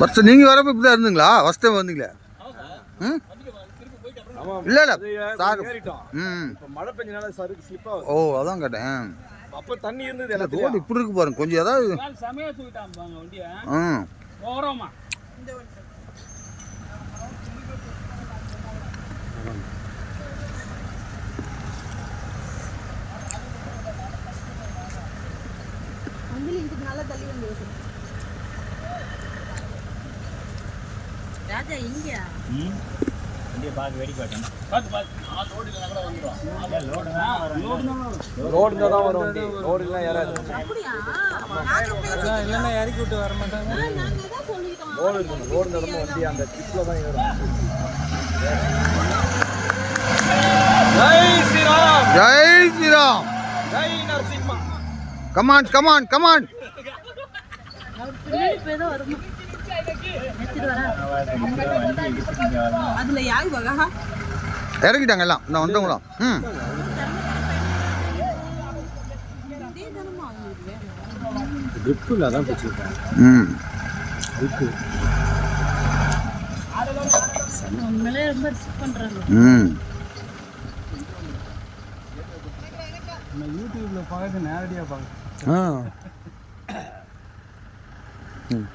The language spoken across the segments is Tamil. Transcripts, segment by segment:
வருஷம் நீங்கள் வரப்போ இப்படி தான் இருந்தீங்களா? ஃபஸ்ட் டைம் வந்தீங்களா? ம்? இல்லை இல்லை. சார் ம் இப்ப மழை பெஞ்சனால சருக்கு ஸ்லிப் ஆகுது. ஓ அதான் கேட்டேன். அப்ப தண்ணி இருந்தது ரோடு எல்லாத்தையும் இப்படி இருக்கு பாருங்க. கொஞ்சம் ஏதாவது நாள் செமையா தூக்கிட்டான் பாங்க வண்டியை. ம் ஓரமா. இதுக்கு நல்லா தள்ளி வந்து ராஜா இங்கயா பார்த்து பார்த்து. நான் லோடு இல்லைனா கூட வந்துடும் லோடு தான் வரும். ரோடு இருந்தா தான் வரும் வண்டி. அப்படியா? இறக்கி விட்டு வர மாட்டாங்க. நாங்க தான் சொல்லிட்டோம் இருக்கணும் வண்டி. அந்த ட்ரிப்ல தான் ஏறும். Jai Shri Ram. Jai Shri Ram. Jai Narasimha. Come on come on come on அவர் பின்னாடி போய் தான் வருமா? இறக்கிட்டாங்க எல்லாம். நான் வந்தவங்களா? ம். ட்ரிப்பு இல்லாதான் பிடிச்சிருக்காங்க ம் அதுக்கு ம். நான் யூடியூப்பில் பார்த்து நேரடியாக பார்க்குறேன் ஆ. ம்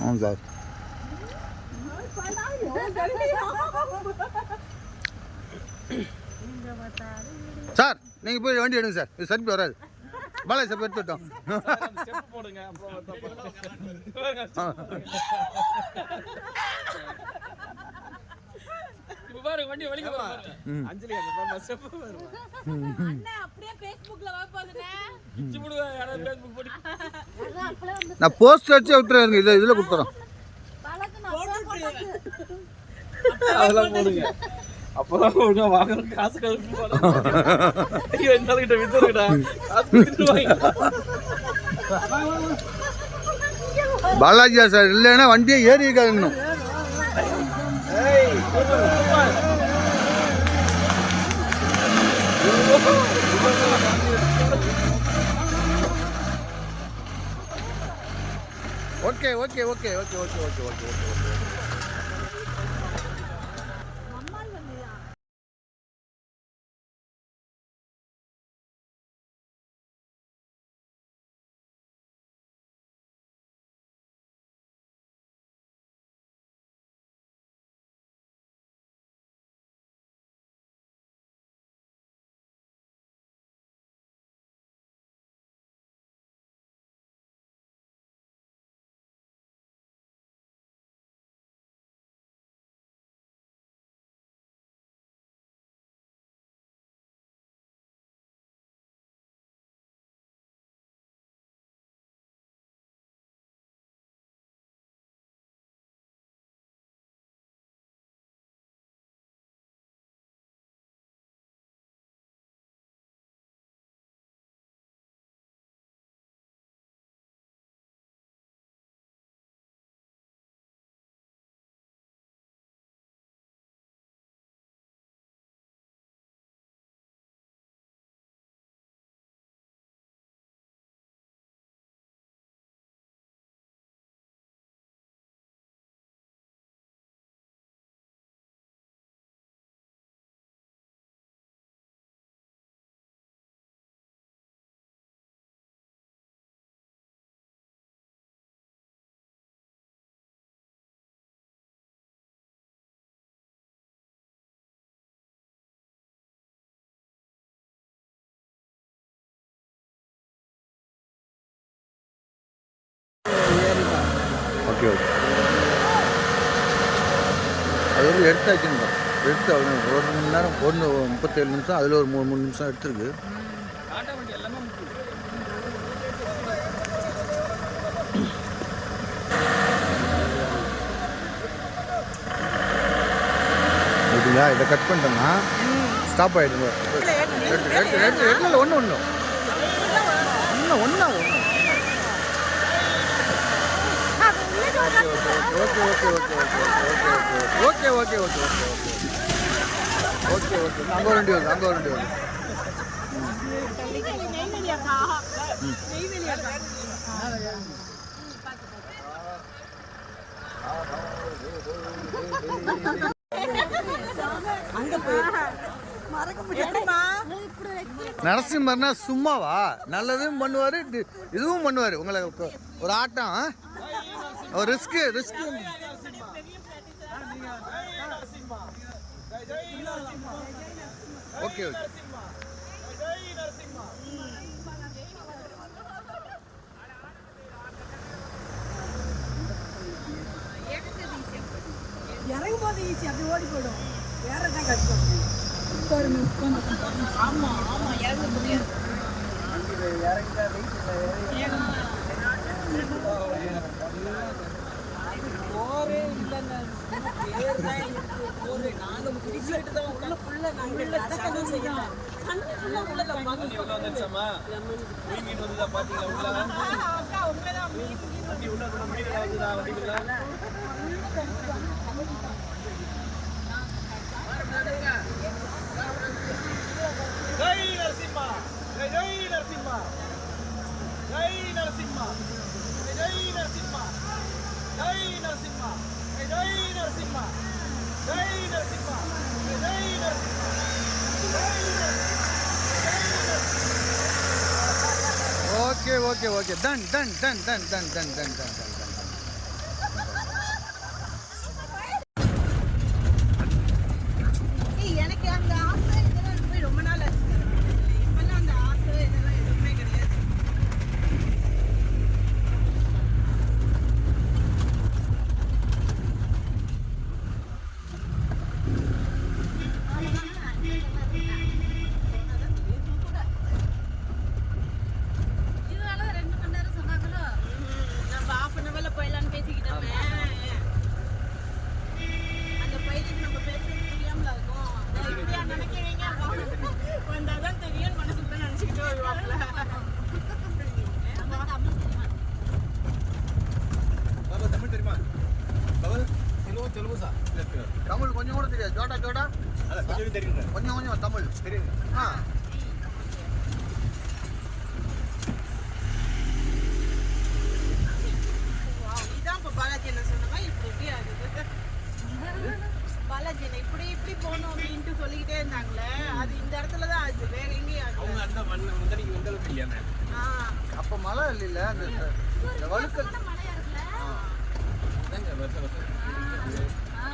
అవును సార్ சார் நீங்க போய் வண்டி எடுங்க சார் இது சரிப்பு வராது. பாலாஜி சார் எடுத்துட்டோம் போடுங்க. பாரு வண்டி வலிக்க அஞ்சலி அந்த ஸ்டெப் அண்ணா அப்படியே ஃபேஸ்புக்ல வைப்பாதுனே ஃபேஸ்புக் நான் போஸ்ட் வச்சு விட்டுறேன் இதில் இதில் கொடுத்துறோம். அதெல்லாம் போடுங்க. அப்பதான் ஒழுங்கா வாங்கணும் காசு கழுவி ஐயோ இந்த ஆளுகிட்ட வித்துருக்கடா காசு கொடுத்துருவாங்க பாலாஜியா சார் இல்லைன்னா வண்டியே ஏறி இருக்காதுங்கணும் okay okay okay okay okay okay okay okay okay okay okay அது வந்து எடுத்தாச்சுங்க எடுத்து ஒரு ஒரு மணி நேரம் ஒன்று முப்பத்தேழு நிமிஷம் அதில் ஒரு மூணு மூணு நிமிஷம் எடுத்துருக்கு ஓகேங்களா இதை கட் பண்ணிட்டோம்னா ஸ்டாப் ஆகிடுங்க ஒன்று ஒன்று ஒன்று ஒன்றா okay okay okay okay okay okay. Okay okay. Okay okay okay okay அங்கே ஒரு வண்டி வருது அங்கே ஒரு வண்டி வருது நரசிம்மர்னா சும்மாவா? நல்லதும் பண்ணுவார் இதுவும் பண்ணுவார். உங்களை ஒரு ஆட்டம் ஒரு ரிஸ்க்கு ரிஸ்க்கு ஓகே ஓகே இறங்கும் போது ஈஸி அப்படி ஓடி போயிடும். வேற தான் கஷ்டம் ஆமா ஆமா இறங்க முடியாது போரே Jai Narasimha. Jai Narasimha. Jai Narasimha. Jai Narasimha Jai Narasimha Jai Narasimha Jai Narasimha Jai Narasimha Jai Narasimha okay okay okay ton டன் டன் டன் டன் டன் டன் டன் தெரியாது அதான் கொஞ்சம் தெரியுங்க. கொஞ்சம் கொஞ்சம் தமிழ். தெரியுங்க. ஆ. பாலாஜி என்ன சொன்னாங்க, இப்படி இப்படி ஆகுது. பாலாஜி என்ன இப்படி இப்படி போகணும் அப்படின்ட்டு சொல்லிக்கிட்டே இருந்தாங்களே. அது இந்த இடத்துல தான் ஆச்சு. வேற எங்கேயும் அவங்க. அந்த மண் வந்த அளவுக்கு இல்லையாண்ணே ஆ, அப்போ மழை இல்லைல்ல? அந்த இந்த வழுக்கல் மழையா இருக்குல்ல அதாங்க வருஷம் வருஷம் ஆ.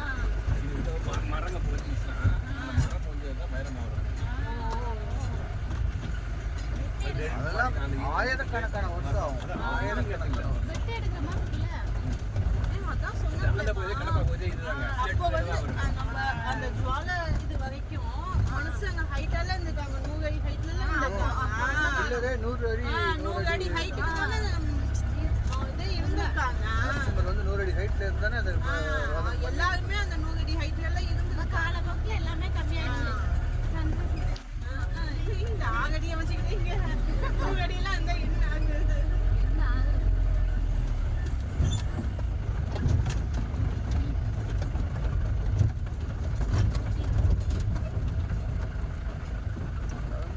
இது வந்து ம- மரங்க போச்சுன்னா அந்த மரம் கொஞ்சம் தான் வைரம் ஆகும் அதெல்லாம் ஆயிரக்கணக்கான வருஷம் ஆகும். ஆயிரக்கணக்கான அப்போ வந்து நம்ம அந்த ஜுவாலை இது வரைக்கும் மனுஷங்க ஹைட்டால இருந்திருக்காங்க. நூறு அடி ஹைட்ல எல்லாம் இருந்திருக்காங்க நூறு அடி நூறு அடி ஹைட்டுக்கு தானே இது இருந்திருக்காங்க வந்து நூறு அடி ஹைட்ல இருந்தானே அது எல்லாருமே அந்த நூறு அடி ஹைட்ல எல்லாம் இருந்திருக்காங்க காலப்போக்கில் எல்லாமே கம்மியாயிடுச்சு. இந்த ஆகடியை வச்சுக்கிட்டு இங்க நூறு அடியெல்லாம் இருந்தா என்ன ஆகுது என்ன ஆகுது?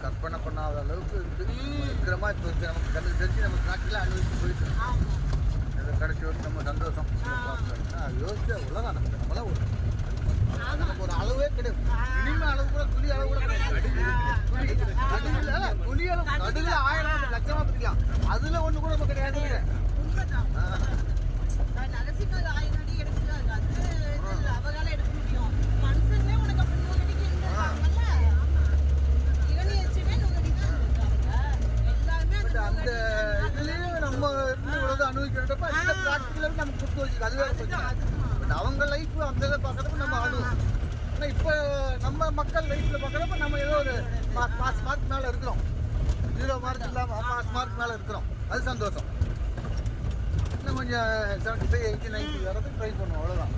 கற்பனை பண்ணாத அளவுக்கு இருக்கு இருக்கிறமா இப்போ இருக்கு நமக்கு கண்ணுக்கு தெரிஞ்சு நம்ம காட்டில் அனுபவிச்சு போயிட்டு இருக்கோம். ஆமா அது கடைசி வரைக்கும் நம்ம சந்தோஷம் யோசிச்சா உலகம் நமக்கு நம்மளாம் ஒரு நமக்கு ஒரு அளவே கிடையாது. இனிமே அளவு கூட துளி அளவு கூட கிடையாது. துளி அளவு நடுவில் ஆயிரம் லட்சமா பிடிக்கலாம். அதுல ஒண்ணு கூட நமக்கு கிடையாது உண்மைதான் ஆ. நான் நரசிம்மர் ஆயிரம் அடி எடுக்கிறாரு அது இது இல்ல அவரால எடுக்க முடியும் மனுஷங்களே உனக்கு அப்படி நூறு அடிக்கு இருந்திருக்காங்கல்ல இளநீ வச்சுமே நூறு அடி தான் இருந்திருக்காங்க எல்லாருமே பட் அந்த அந்த நூறு அடி தான். இதுலயும் நம்ம இருந்து இவ்வளவு அனுபவிக்கிறப்ப இந்த பிராக்டிக்கல நமக்கு கொடுத்து வச்சுருக்கு அது வேற பிரச்சனை அதுதான். பட் அவங்க லைஃப் அந்த இதை பார்க்கறப்ப நம்ம அனுபவம் ஆனா இப்போ நம்ம மக்கள் லைஃப்ல நம்ம ஏதோ ஒரு பாஸ் மார்க் மேலே இருக்கிறோம். ஜீரோ மார்க் இல்லாமல் பாஸ் மார்க் மேலே இருக்கிறோம். அது சந்தோஷம். இன்னும் கொஞ்சம் செவன்ட்டி ஃபைவ் எயிட்டி நைன்ட்டி வரதுக்கு ட்ரை பண்ணுவோம். அவ்வளோதான்